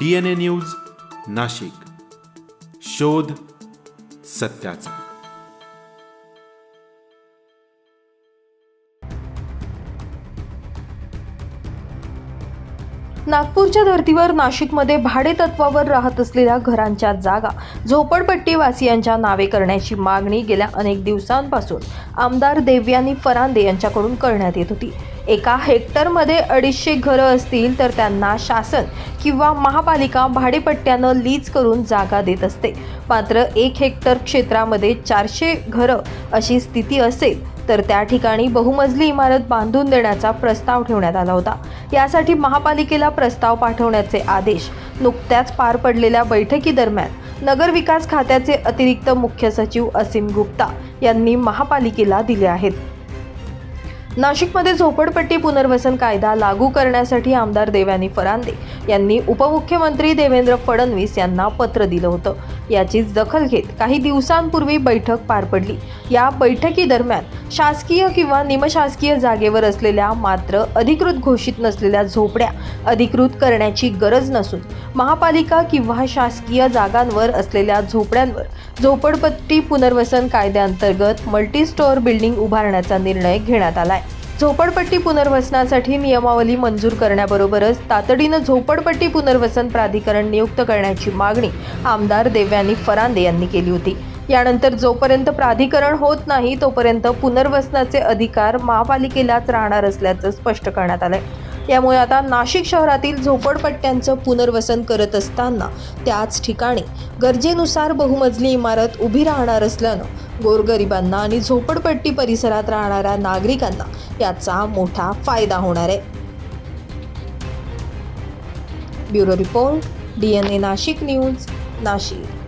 DNA news Nashik. शोध सत्याचा. नागपूरच्या धर्तीवर नाशिकमध्ये भाडे तत्वावर राहत असलेल्या घरांच्या जागा झोपडपट्टी वासियांच्या नावे करण्याची मागणी गेल्या अनेक दिवसांपासून आमदार देवयानी फरांदे यांच्याकडून करण्यात येत होती. एका हेक्टरमध्ये अडीचशे घरं असतील तर त्यांना शासन किंवा महापालिका भाडेपट्ट्यानं लीज करून जागा देत असते. मात्र एक हेक्टर क्षेत्रामध्ये चारशे घरं अशी स्थिती असेल तर त्या ठिकाणी बहुमजली इमारत बांधून देण्याचा प्रस्ताव ठेवण्यात आला होता. यासाठी महापालिकेला प्रस्ताव पाठवण्याचे आदेश नुकत्याच पार पडलेल्या बैठकीदरम्यान नगरविकास खात्याचे अतिरिक्त मुख्य सचिव असीम गुप्ता यांनी महापालिकेला दिले आहेत. नाशिकमध्ये झोपडपट्टी पुनर्वसन कायदा लागू करण्यासाठी आमदार देवानी फरांदे यांनी उपमुख्यमंत्री देवेंद्र फडणवीस यांना पत्र दिलं होतं. याचीच दखल घेत काही दिवसांपूर्वी बैठक पार पडली. या बैठकीदरम्यान शासकीय किंवा निमशासकीय जागेवर असलेल्या मात्र अधिकृत घोषित नसलेल्या झोपड्या अधिकृत करण्याची गरज नसून महापालिका किंवा शासकीय जागांवर असलेल्या झोपड्यांवर झोपडपट्टी पुनर्वसन कायद्याअंतर्गत मल्टी स्टोअर बिल्डिंग उभारण्याचा निर्णय घेण्यात आला आहे झोपडपट्टी पुनर्वसनासाठी नियमावली मंजूर करण्याबरोबरच तातडीनं झोपडपट्टी पुनर्वसन प्राधिकरण नियुक्त करण्याची मागणी आमदार देवयानी फरांदे यांनी केली होती. यानंतर जोपर्यंत प्राधिकरण होत नाही तोपर्यंत पुनर्वसनाचे अधिकार महापालिकेलाच राहणार असल्याचं स्पष्ट करण्यात आलं आहे त्यामुळे आता नाशिक शहरातील झोपडपट्ट्यांचं पुनर्वसन करत असताना त्याच ठिकाणी गरजेनुसार बहुमजली इमारत उभी राहणार असल्यानं गोरगरिबांना आणि झोपडपट्टी परिसरात राहणाऱ्या नागरिकांना याचा मोठा फायदा होणार आहे. Bureau report D N A Nashik news Nashik.